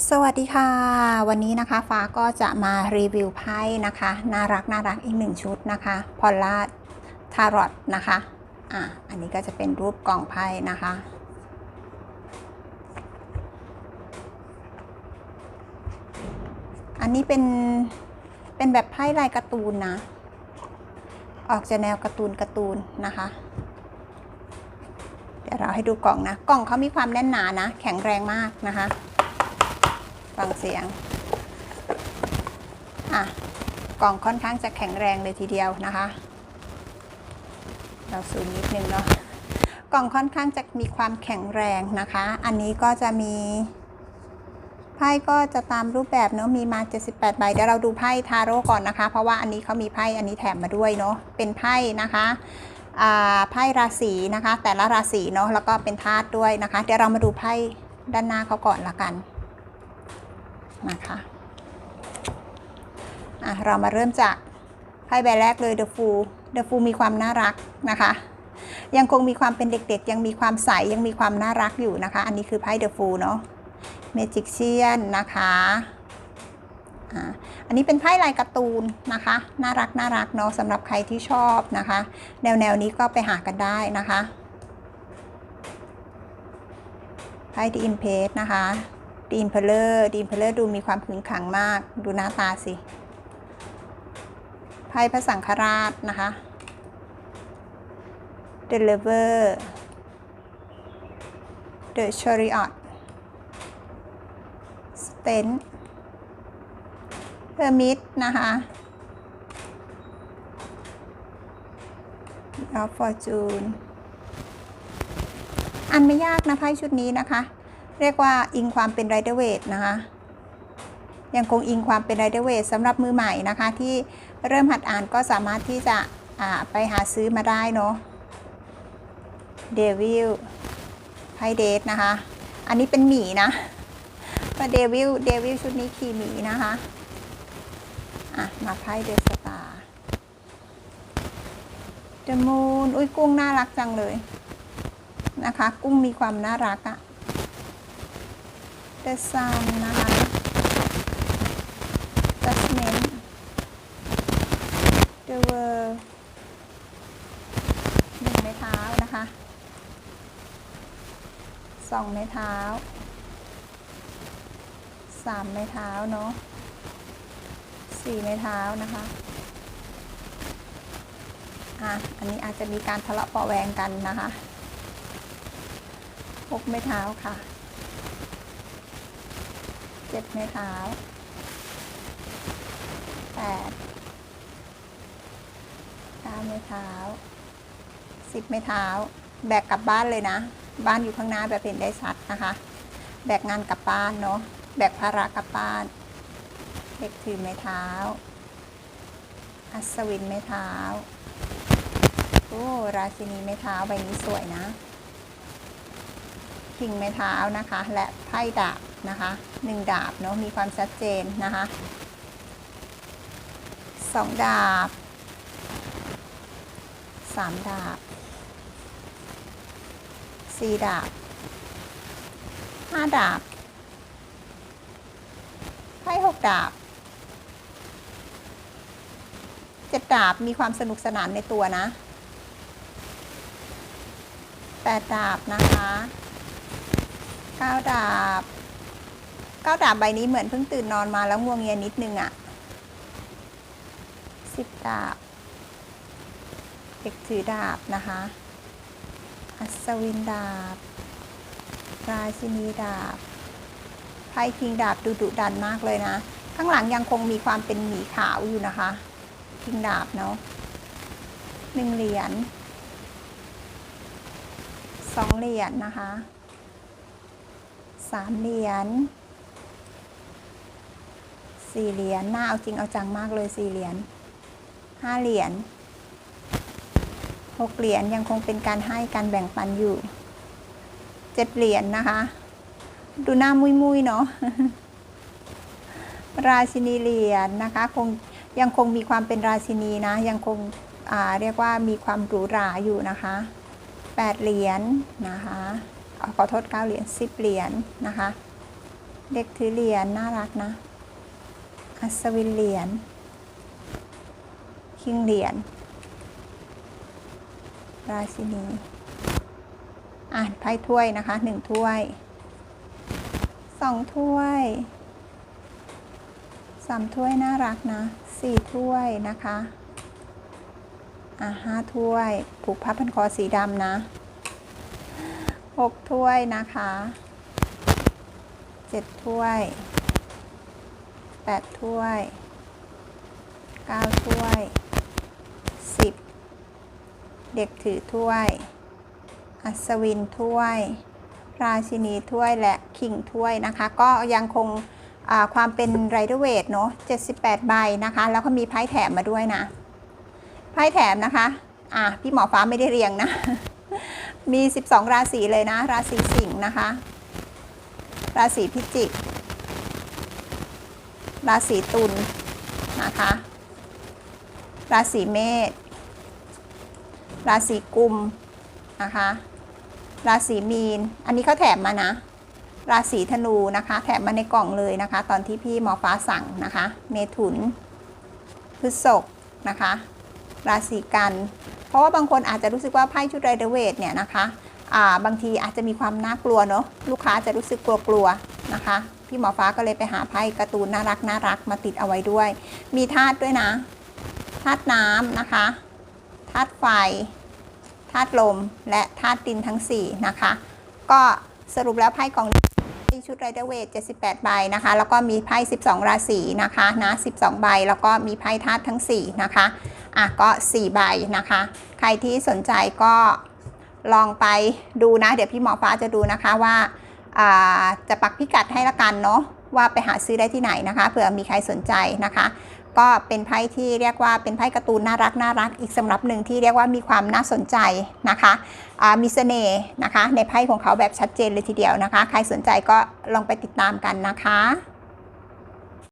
สวัสดีค่ะ วันนี้นะคะฟ้าก็จะมารีวิวไพ่นะคะน่ารักน่ารักอีกหนึ่งชุดนะคะพอลล่าทารอตนะคะอะอันนี้ก็จะเป็นรูปกล่องไพ่นะคะ อันนี้เป็นเป็นแบบไพ่ลายการ์ตูนนะ ออกจะแนวการ์ตูนการ์ตูนนะคะ เดี๋ยวเราให้ดูกล่องนะ กล่องเขามีความแน่นหนานะ แข็งแรงมากนะคะ ฟังเสียง อะ กล่องค่อนข้างจะแข็งแรงเลยทีเดียวนะคะ เราซูมนิดนึงเนาะ กล่องค่อนข้างจะมีความแข็งแรงนะคะ อันนี้ก็จะมี ไพ่ก็จะตามรูปแบบเนาะ มีมา 78 ใบ เดี๋ยวเราดูไพ่ทาโร่ก่อนนะคะ เพราะว่าอันนี้เขามีไพ่ อันนี้แถมมาด้วยเนาะ เป็นไพ่นะคะไพ่ราศีนะคะ แต่ละราศีเนาะแล้วก็เป็นธาตุด้วยนะคะ เดี๋ยวเรามาดูไพ่ด้านหน้าเขาก่อนละกัน นะคะอะเรามาเริ่มจากไพ่ใบแรกเลย The Fool The Fool มีความน่ารักนะคะ ยังคงมีความเป็นเด็กๆ ยังมีความใสยังมีความน่ารักอยู่นะคะ อันนี้คือไพ่ The Fool เนาะ Magician นะคะอันนี้เป็นไพ่ลายการ์ตูนนะคะ น่ารักน่ารักเนาะสำหรับใครที่ชอบนะคะ แนวแนวนี้ก็ไปหากันได้นะคะไพ่ The Impress นะคะ ดีนเพลเลอร์ดีนเพลเลอร์ดูมีความขึงขังมาก ดูหน้าตาสิไพ่พระสังฆราชนะคะ The Lover The Chariot Sten Hermit นะคะ of Fortune อันไม่ยากนะไพ่ชุดนี้นะคะ เรียกว่าอิงความเป็นไรเดอร์เวทนะคะยังคงอิงความเป็นไรเดอร์เวทสำหรับมือใหม่นะคะ ที่เริ่มหัดอ่านก็สามารถที่จะไปหาซื้อมาได้เนาะเดวิลไพเดทนะคะ อันนี้เป็นหมีนะมาเดวิลเดวิลชุดนี้ขี่หมีนะคะอะมาไพ่เดสตาเดมูนอุ้ยกุ้งน่ารักจังเลยนะคะ กุ้งมีความน่ารักอะ The Sun นะคะ Judgment The World หนึ่งไม้เท้านะคะสองไม้เท้าสามไม้เท้าเนาะสี่ไม้เท้านะคะอะอันนี้อาจจะมีการทะเลาะเบาะแวงกันนะคะหกไม้เท้าค่ะ เจ็ดไม้เท้าแปดเก้าไม้เท้าสิบไม้เท้า แบกกลับบ้านเลยนะ บ้านอยู่ข้างหน้าแบบเห็นได้ชัดนะคะ แบกงานกลับบ้านเนาะ แบกภาระกลับบ้าน เด็กถือไม้เท้า อัศวินไม้เท้า โอ้ ราชินีไม้เท้าใบนี้สวยนะคิงไม้เท้านะคะ และไพ่ดาบ นะคะหนึ่งดาบเนาะมีความชัดเจนนะคะสองดาบสามดาบสี่ดาบห้าดาบไพ่หกดาบเจ็ดดาบมีความสนุกสนานในตัวนะแปดดาบนะคะเก้าดาบ เก้าดาบใบนี้เหมือนเพิ่งตื่นนอนมาแล้วง่วงเงียนิดนึงอะ่ะสิบดาบเด็กถือดาบนะคะ อัศวินดาบ ราชินีดาบ ไพ่คิงดาบดูดุดันมากเลยนะ ข้างหลังยังคงมีความเป็นหมีขาวอยู่นะคะ คิงดาบเนาะหนึ่งเหรียญสองเหรียญนะคะสามเหรียญ สี่เหรียญหน่าเอาจริงเอาจังมากเลยสี่เหรียญห้าเหรียญหกเหรียญยังคงเป็นการให้การแบ่งปันอยู่เจ็ดเหรียญนะคะ ดูหน้ามุยมุยเนาะราชินีเหรียญนะคะคงยังคงมีความเป็นราชินีนะ ยังคงเรียกว่ามีความหรูหราอยู่นะคะแปดเหรียญนะคะขอโทษเก้าเหรียญสิบเหรียญนะคะ เด็กถือเหรียญน่ารักนะ อัศวินเหรียญคิงเหรียญราชินี อ่านไพ่ถ้วยนะคะหนึ่งถ้วยสองถ้วยสามถ้วยน่ารักนะสี่ถ้วยนะคะอะห้าถ้วยผูกผ้าพันคอสีดำนะหกถ้วยนะคะเจ็ดถ้วย แปดถ้วยเก้าถ้วยสิบเด็กถือถ้วย อัศวินถ้วย ราชินีถ้วยและคิงถ้วยนะคะ ก็ยังคงความเป็นไรเดอร์เวทเนาะ78 ใบนะคะ แล้วก็มีไพ่แถมมาด้วยนะไพ่แถมนะคะ อะ พี่หมอฟ้าไม่ได้เรียงนะ มี 12 ราศีเลยนะ ราศีสิงห์นะคะ ราศีพิจิก ราศีตุลนะคะ ราศีเมษ ราศีกุมนะคะ ราศีมีน อันนี้เขาแถมมานะ ราศีธนูนะคะ แถมมาในกล่องเลยนะคะ ตอนที่พี่หมอฟ้าสั่งนะคะ เมถุน พฤษภนะคะ ราศีกัน เพราะว่าบางคนอาจจะรู้สึกว่าไพ่ชุดไรเดเวทเนี่ยนะคะาบางทีอาจจะมีความน่ากลัวเนาะ ลูกค้าจะรู้สึกกลัวๆนะคะ พี่หมอฟ้าก็เลยไปหาไพ่การ์ตูนน่ารักน่ารักมาติดเอาไว้ด้วย มีธาตุด้วยนะธาตุน้ำนะคะธาตุไฟธาตุลม และธาตุดินทั้ง 4 นะคะ ก็สรุปแล้วไพ่กองนี้ชุดไรเดอร์เวท78 ใบนะคะ แล้วก็มีไพ่ 12 ราศีนะคะนะ12 ใบ แล้วก็มีไพ่ธาตุทั้ง 4 นะคะ อะ ก็ 4 ใบนะคะ ใครที่สนใจก็ลองไปดูนะ เดี๋ยวพี่หมอฟ้าจะดูนะคะว่าอ่า จะปักพิกัดให้ละกันเนาะว่าไปหาซื้อได้ที่ไหนนะคะเผื่อมีใครสนใจนะคะ ก็เป็นไพ่ที่เรียกว่าเป็นไพ่การ์ตูนน่ารักน่ารักอีกสำหรับหนึ่งที่เรียกว่ามีความน่าสนใจนะคะอ่ามีเสน่ห์นะคะ ในไพ่ของเขาแบบชัดเจนเลยทีเดียวนะคะ ใครสนใจก็ลองไปติดตามกันนะคะ